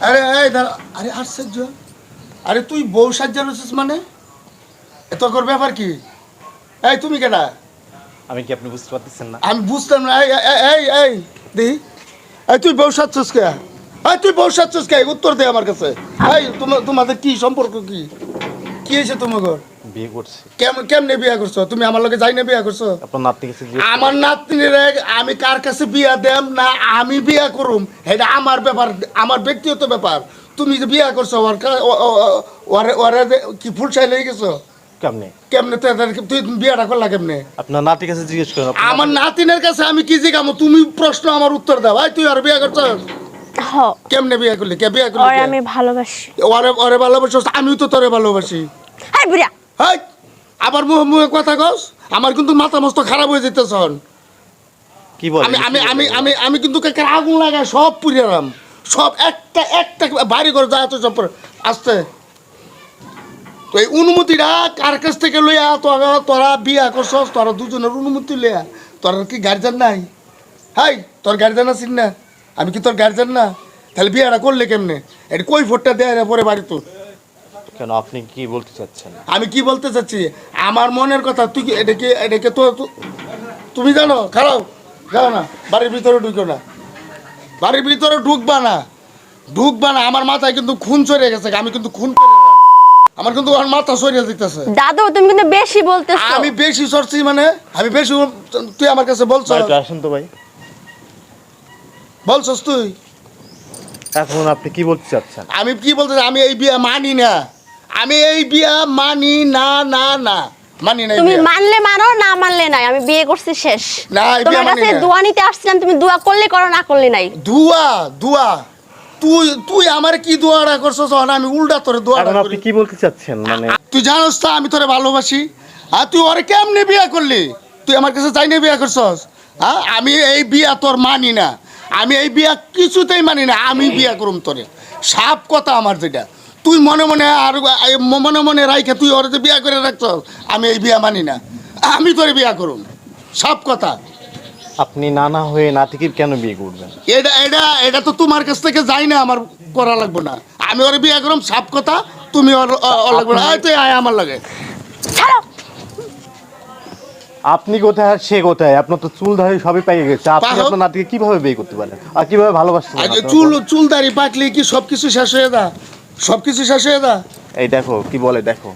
আরে এই দাঁড়া। আরে আশ্চর্য। আরে তুই বউ সাজ্জা রয়েছিস মানে? তোর ব্যাপার কি? এই তুমি কেনা আমি কি আপনি বুঝতে পারতেছেন না? আমি বুঝতাম না। এই এই- দি এই তুই বউ সাজছিস কে? এই তুই বউ সাজছিস কে? উত্তর দে আমার কাছে। এই তোমাদের কি সম্পর্ক কি? কি হয়েছে তোমার বিয়ে করছি। কেমন কেমনে বিয়া করছ? তুমি আমার লগে যাই না বিয়া করছ? আপনার নাতি কাছে আমার নাতনির আমি কার কাছে বিয়া দেম না আমি বিয়া করুম? এটা আমার ব্যাপার আমার ব্যক্তিগত ব্যাপার। তুমি যে বিয়া করছ ওর কা- ওরে ওরে ফুল চাই লেগে গেছো? কেমনে? কেমনে তুই বিয়াটা করলা কেমনে? আপনার নাতি কাছে জিজ্ঞেস করেন আমার নাতিনের কাছে আমি কি জিগামো? তুমি প্রশ্ন আমার উত্তর দাও। ভাই তুই আর বিয়া করছ? কেমনে বিয়া করলি? কে বিয়া করলি? আমি ভালোবাসি। ওরে ওরে ভালোবাসো আমিও তো তোরে ভালোবাসি। বুড়া হাই আবার মুহে মুহে কথা কস আমার কিন্তু মাথা মস্ত খারাপ হয়ে যেতেছ কি বল আমি আমি আমি আমি আমি কিন্তু কাকে আগুন লাগাই সব পুরিয়ালাম সব একটা একটা বাড়ি করে যা তো সব আসতে তো এই অনুমতিটা কার কাছ থেকে লইয়া তোরা তোরা বিয়া করছস? তোরা দুজনের অনুমতি লইয়া। তোর কি গার্জেন নাই? হাই তোর গার্জেন আছিস না? আমি কি তোর গার্জেন না? তাহলে বিয়াটা করলে কেমনে? এটা কই ভোটটা দেয় না পরে বাড়ি তো কেন? আপনি কি বলতে চাচ্ছেন? আমি কি বলতে চাচ্ছি? আমার মনের কথা তুই কি এটাকে এটাকে তো তুমি জানো? খারাপ। যাও না। বাড়ির ভিতরে ঢুকো না। বাড়ির ভিতরে ঢুকবা না। ঢুকবা না। আমার মাথায় কিন্তু খুন চড়ে গেছে। আমি কিন্তু খুন আমার কিন্তু আমার মাথা সরিয়ে দিতেছে। দাদু তুমি কিন্তু বেশি বলতেছো। আমি বেশি সরছি মানে? আমি বেশি তুই আমার কাছে বলছো? আসুন তো ভাই। বলছস তুই? এখন আপনি কি বলতে চাচ্ছেন? আমি কি বলতে চাই, আমি এই বিয়া মানি না। আমি এই বিয়া মানি না না না। মানি না তুমি মানলে মানো না মানলে নাই। আমি বিয়ে করছি শেষ। না, এই বিয়ে তোমার মানি কাছে। দোয়া নিতে আসছিলাম তুমি দোয়া করলে করো না করলে নাই। দুয়া দুয়া। তুই তুই আমার কি দোয়াটা করছস তখন আমি উল্টা তোরে দোয়াটা করি আপনি কি বলতে চাচ্ছেন? মানে তুই জানোস তো আমি তোরে ভালোবাসি। আর তুই ওরে কেমনে বিয়া করলি? তুই আমার কাছে চাই না বিয়া করছস? হ্যাঁ আমি এই বিয়া তোর মানি না। আমি এই বিয়া কিছুতেই মানি না। আমি বিয়া করুম তোরে। সাপ কথা আমার যেটা। তুই মনে মনে আর মনে মনে রাইখে তুই ওরে বিয়া করে রাখছস আমি এই বিয়া মানি না। আমি তোরে বিয়া করুম। সাপ কথা। আপনি নানা হয়ে নাতিকে কেন বিয়ে করবেন? এটা এটা এটা তো তোমার কাছ থেকে যাই না আমার করা লাগবে না। আমি ওরে বিয়া করুম সাপ কথা তুমি ওর লাগবে না। আয় তুই আয় আমার লাগে। আপনি কোথায় আর সে কোথায়? আপনার তো চুল ধারি সবই পেয়ে গেছে। আপনি আপনার নাতিকে কীভাবে বিয়ে করতে পারেন? আর কীভাবে ভালোবাসতে পারেন? চুল চুল দাড়ি পাকলে কি সব কিছু শেষ হয়ে দা সব কিছু শেষ হয়ে দা এই দেখো কি বলে দেখো।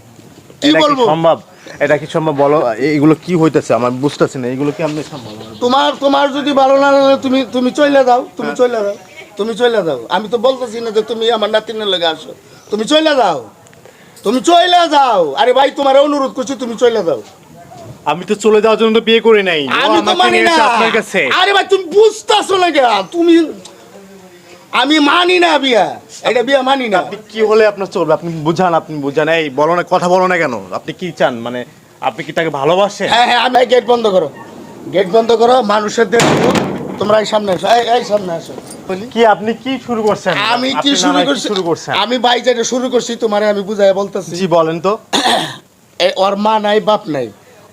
কি বলব? সম্ভব? এটা কি সম্ভব? বলো এইগুলো কি হইতেছে? আমার বুঝতেছি না এগুলো কি আপনি সম্ভব? তোমার তোমার যদি ভালো না লাগে তুমি তুমি চলে যাও তুমি চলে যাও তুমি চলে যাও আমি তো বলতেছি না যে তুমি আমার নাতিনের লেগে আসো। তুমি চলে যাও তুমি চলে যাও আরে ভাই তোমার অনুরোধ করছি তুমি চলে যাও আমি তো চলে যাওয়ার জন্য বিয়ে করি নাই। আমি তো মানি না। আপনার কাছে। আরে ভাই তুমি বুঝতেছো না কেন তুমি আমি মানি না বিয়া। এটা বিয়া মানি না। আপনি কি হলে আপনার চলবে? আপনি বুঝান আপনি বুঝান। এই বলো না কথা বলো না কেন? আপনি কি চান? মানে আপনি কি তাকে ভালোবাসেন? হ্যাঁ হ্যাঁ আমি গেট বন্ধ করো। গেট বন্ধ করো মানুষের দেখো তোমরা এই সামনে আসো এই- সামনে আসো। কি আপনি কি শুরু করছেন? আমি কি শুরু করছি? শুরু করছেন? আমি যেটা শুরু করছি তোমারে আমি বুঝাই বলতেছি। জি বলেন তো। ওর মা নাই বাপ নাই।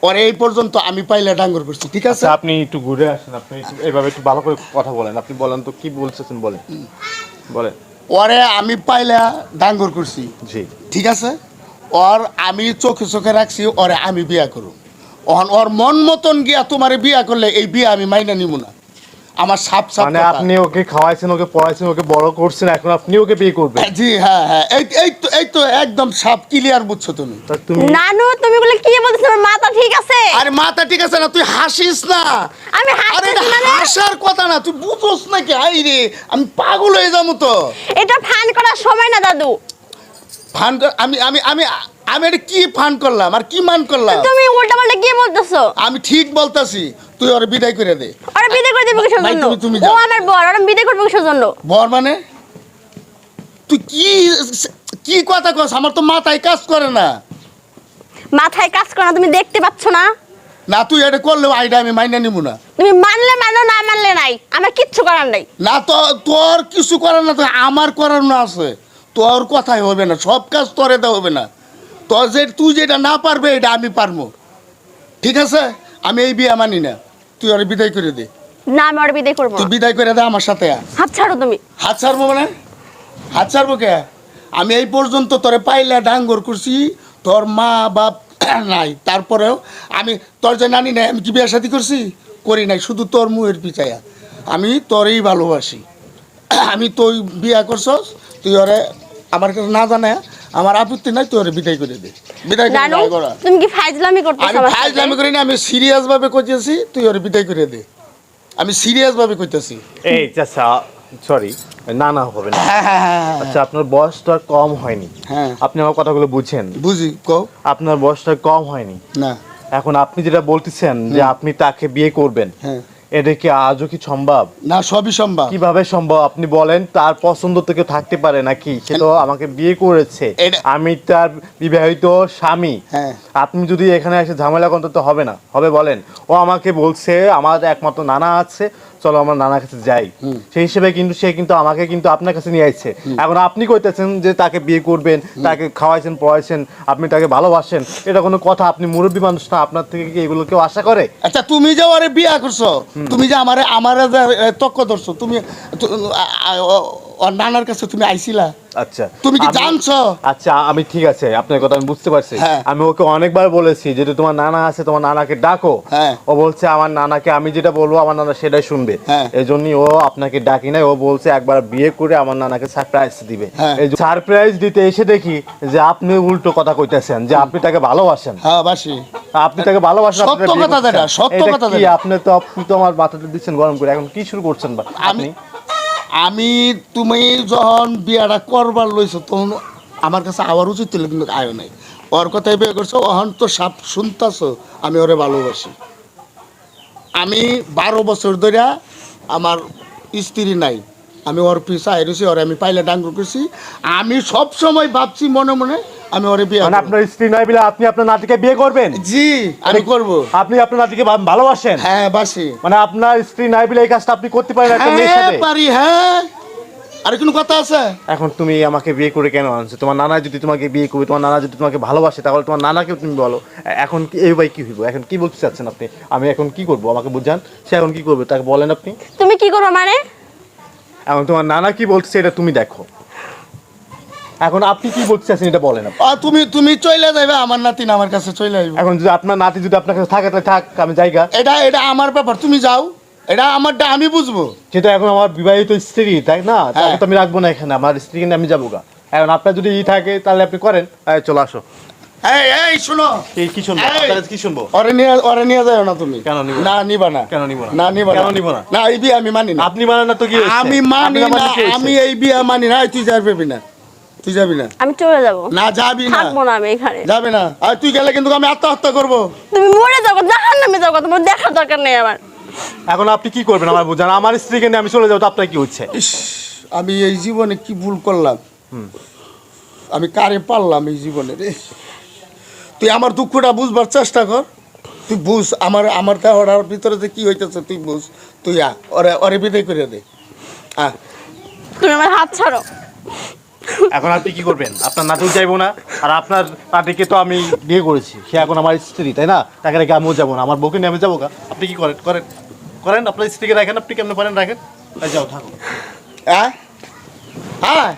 ওর এই পর্যন্ত আমি পাইলে ডাঙ্গর করছি ঠিক আছে? আচ্ছা আপনি একটু ঘুরে আসেন আপনি এইভাবে একটু ভালো করে কথা বলেন। আপনি বলেন তো কি বলতেছেন বলেন? বলেন। ওরে আমি পাইলে ডাঙ্গর করছি জি। ঠিক আছে? ওর আমি চোখে চোখে রাখছি ওরে আমি বিয়া ওর ওর মন মতন গিয়া তোমারে বিয়া করলে এই বিয়া আমি মাইনা নিব না। আমার সাপ সাপ মানে আপনি ওকে খাওয়াইছেন ওকে পড়াইছেন ওকে বড় করছেন এখন আপনি ওকে বিয়ে করবেন? হ্যাঁ, জি হ্যাঁ হ্যাঁ। এই এই তো এই তো একদম সাপ ক্লিয়ার বুঝছ তুমি। তুমি নানু তুমি বলে কি বলতেছো? আমার মাথা ঠিক আছে। আরে মাথা ঠিক আছে না তুই হাসিস না। আমি এটা হাসতেছি মানে হাসার কথা না তুই বুঝোস নাকি আই রে আমি পাগল হয়ে যাব তো। এটা ফান করার সময় না দাদু। ফান আমি আমি আমি আমি এটা কি ফান করলাম? আর কি মান করলাম? তুমি উল্টা পাল্টা কি বলতেছো? আমি ঠিক বলতাছি তুই ওর বিদায় করে দে। দেবে কিসের জন্য? ও আমার বর ওরা বিয়ে করবে কিসের জন্য? বর মানে? তুই কি কি কথা কস? আমার তো মাথায় কাজ করে না। মাথায় কাজ করো না তুমি দেখতে পাচ্ছ না? না তুই এটা করলেও আইডা আমি মাইনা নিব না। তুমি মানলে মানো না মানলে নাই। আমার কিচ্ছু করার নাই। না তো তোর কিছু করার না তো আমার করার না আছে। তোর কথাই হবে না সব কাজ তোরে দেওয়া হবে না। তোর যে তুই যেটা না পারবে এটা আমি পারব। ঠিক আছে? আমি এই বিয়ে মানি না। তুই আর বিদায় করে দে। না আমি ওরা বিয়ে করব তুই বিদায় করে দে আমার সাথে। আয়। হাত ছাড়ো তুমি। হাত ছাড়বো মানে? হাত ছাড়বো কে? আমি এই পর্যন্ত তোরে পাইলা ডাঙ্গর করছি তোর মা বাপ নাই। তারপরেও আমি তোর যে নানি নাই আমি কি বিয়ে শাদি করছি? করি নাই শুধু তোর মুহের পিছায়া। আমি তোরই ভালোবাসি। আমি তুই বিয়া করছস তুই ওরে আমার কাছে না জানে আমার আপত্তি নাই তুই ওরে বিদায় করে দে। বিদায় করে নানু দে তুমি কি ফাইজলামি করতেছো আমি আমার সাথে? আমি করি না আমি সিরিয়াস ভাবে কইতেছি তুই ওরে বিদায় করে দে। আমি সিরিয়াস ভাবে কইতেছি। এই চাচা সরি না না হবে না। হ্যাঁ হ্যাঁ হ্যাঁ, আচ্ছা আপনার বয়সটা কম হয়নি। হ্যাঁ। আপনি আমার কথাগুলো বুঝেন। বুঝি কও। আপনার বয়সটা কম হয়নি। না। এখন আপনি যেটা বলতেছেন যে আপনি তাকে বিয়ে করবেন। হ্যাঁ। এটা কি আজও কি সম্ভব? না সবই সম্ভব। কীভাবে সম্ভব? আপনি বলেন তার পছন্দ থেকে কেউ থাকতে পারে নাকি? সে তো আমাকে বিয়ে করেছে। আমি তার বিবাহিত স্বামী। হ্যাঁ। আপনি যদি এখানে এসে ঝামেলা করতে তো হবে না। হবে বলেন। ও আমাকে বলছে আমার একমাত্র নানা আছে। চলো আমার নানার কাছে যাই। সেই হিসেবে কিন্তু সে কিন্তু আমাকে কিন্তু আপনার কাছে নিয়ে আসছে এখন আপনি কইতেছেন যে তাকে বিয়ে করবেন তাকে খাওয়াইছেন পড়াইছেন আপনি তাকে ভালোবাসেন এটা কোনো কথা আপনি মুরব্বী মানুষ না আপনার থেকে কি এগুলো কেউ আশা করে? আচ্ছা তুমি যে আরে বিয়ে করছ তুমি যে আমারে আমারে তক্ক ধরছো তুমি ওর নানার কাছে তুমি আইছিলা। আচ্ছা। তুমি কি জানছো? আচ্ছা আমি ঠিক আছে আপনার কথা আমি বুঝতে পারছি। হ্যাঁ। আমি ওকে অনেকবার বলেছি যে তোমার নানা আছে তোমার নানাকে ডাকো। হ্যাঁ। ও বলছে আমার নানাকে আমি যেটা বলব আমার নানা সেটাই শুনবে। হ্যাঁ। এই জন্যই ও আপনাকে ডাকি নাই ও বলছে একবার বিয়ে করে আমার নানাকে সারপ্রাইজ দিবে। এই সারপ্রাইজ দিতে এসে দেখি যে আপনি উল্টো কথা কইতেছেন যে আপনি তাকে ভালোবাসেন। হ্যাঁ বাসি। আপনি তাকে ভালোবাসেন আপনি সত্য কথা। যেটা, সত্য কথা আপনি তো আপনি তো আমার মাথাটা দিচ্ছেন গরম করে এখন কি শুরু করছেন আপনি? আমি তুমি যখন বিয়াটা করবার লইছো, তখন আমার কাছে আবার উচিত ছিল, কিন্তু আয়ো নাই। ওর কথাই বিয়ে করছ অহন তো সাপ শুনতাছো, আমি ওরে ভালোবাসি। আমি বারো বছর ধরে আমার স্ত্রী নাই। আমি ওর পিছা হেরেছি ওর আমি পাইলে ডাঙ্গুর করছি। আমি সব সময় ভাবছি মনে মনে আমি ওরে বিয়ে মানে আপনার স্ত্রী নয় বলে আপনি আপনার নাতিকে বিয়ে করবেন? জি আমি করব। আপনি আপনার নাতিকে ভালোবাসেন? হ্যাঁ বাসি। মানে আপনার স্ত্রী নাই বলে এই কাজটা আপনি করতে পারেন একটা মেয়ের হ্যাঁ সাথে? পারি হ্যাঁ। আর কোনো কথা আছে? এখন তুমি আমাকে বিয়ে করে কেন আনছো? তোমার নানা যদি তোমাকে বিয়ে করবে তোমার নানা যদি তোমাকে ভালোবাসে তাহলে তোমার নানাকেও তুমি বলো। এখন কি এই ভাই কি হইব? এখন কি বলতে চাচ্ছেন আপনি? আমি এখন কি করব? আমাকে বুঝান? সে এখন কি করবে? তাকে বলেন আপনি। তুমি কি করো মানে? এখন তোমার নানা কি বলছে এটা তুমি দেখো। এখন আপনি কি বলতে চাচ্ছেন এটা বলেন। তুমি তুমি চলে যাবে আমার নাতিন আমার কাছে চলে আসবে এখন যদি আপনার নাতি যদি আপনার কাছে থাকে তাহলে থাক আমি জায়গা এটা এটা আমার ব্যাপার তুমি যাও। এটা আমারটা আমি বুঝব। কিন্তু এখন আমার বিবাহিত স্ত্রী তাই না? তাকে হ্যাঁ। তো আমি রাখব না এখানে আমার স্ত্রীকে নিয়ে আমি যাব গা এখন আপনার যদি ই থাকে তাহলে আপনি করেন। এই, চলে আসো। এই এই শুনো। এই কি শুনব! কি শুনব? ওরে নিয়ে ওরে নিয়ে যাও না তুমি। কেন নিবো? না? নিবা না। কেন নিবো না? না নিবা কেন নিবো না? না এই বিয়ে আমি মানি না। আপনি মানেন না তো কি আমি মানি না? আমি এই বিয়ে মানি না তুই যাবি না। তুই যাবি না? আমি চলে যাব। না যাবি না। থাকব না আমি এখানে। যাবে না। আর তুই গেলে কিন্তু আমি আত্মহত্যা করব। তুমি মরে যাব জাহান নামে যাব তোমার দেখার দরকার নেই আমার। এখন আপনি কি করবেন আমার বুঝান? আমার স্ত্রীকে নিয়ে আমি চলে যাব তো আপনার কি হচ্ছে? ইস আমি এই জীবনে কি ভুল করলাম? আমি কারে পারলাম এই জীবনে রে? তুই আমার দুঃখটা বুঝবার চেষ্টা কর। তুই বুঝ আমার আমার দেহটার ভিতরে যে কি হইতেছে তুই বুঝ। তুই আ ওরে ওরে বিদায় করে দে। আ। তুমি আমার হাত ছাড়ো। এখন আপনি কি করবেন? আপনার নাতিও যাইবো না আর আপনার নাতিকে তো আমি বিয়ে করেছি। সে এখন আমার স্ত্রী তাই না? তাকে রেখে আমিও যাব না আমার বউকে নিয়ে আমি যাব গা। আপনি কি করেন? করেন। করেন আপনার স্ত্রীকে রাখেন আপনি কেমন পারেন রাখেন। যাও থাকো। হ্যাঁ হ্যাঁ?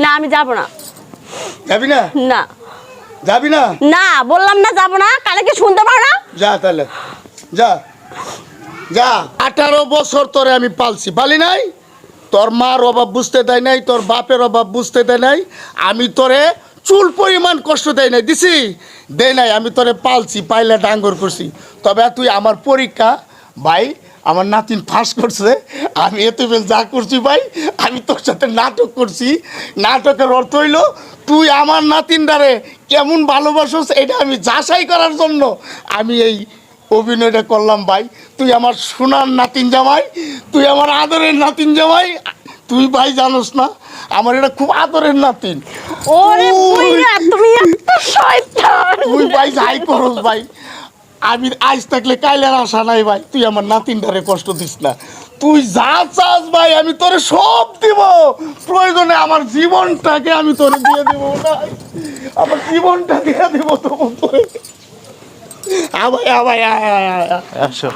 না আমি যাব না। যাবি না? না। যাবি না? না বললাম না যাব না কালে কি শুনতে পারো না? যা তাহলে। যা। যা। আঠারো বছর তোরে আমি পালছি পালি নাই? তোর মার অভাব বুঝতে দেয় নাই, তোর বাপের অভাব বুঝতে দেয় নাই, আমি তোরে চুল পরিমাণ কষ্ট দেয় নাই, দিছি? দেয় নাই, আমি তোরে পালছি, পাইলে ডাঙ্গর করছি। তবে তুই আমার পরীক্ষা, ভাই, আমার নাতিন ফাঁস করছে, আমি এতে বেল যা করছি, ভাই, আমি তোর সাথে নাটক করছি। নাটকের অর্থ হইল, তুই আমার নাতিন দ্বারে কেমন ভালোবাসোস, এটা আমি যাচাই করার জন্য আমি এই অভিনয়টা করলাম ভাই। তুই আমার সোনার নাতিন জামাই তুই আমার আদরের নাতিন জামাই তুই ভাই জানোস না আমার এটা খুব আদরের নাতিন। ওরে তুই- বুইড়া তুমি এত শয়তান। তুই ভাই যাই করস ভাই। আমি আজ থাকলে কাইলের আশা নাই ভাই তুই আমার নাতিনটারে কষ্ট দিস না। তুই যা চাস ভাই আমি তোরে সব দিব। প্রয়োজনে আমার জীবনটাকে আমি তোরে দিয়ে দেবো ভাই। আমার জীবনটা দিয়ে দেবো তখন তোরে আ ভাই আ ভাই আয়, আয়, আয়, আয়। আসো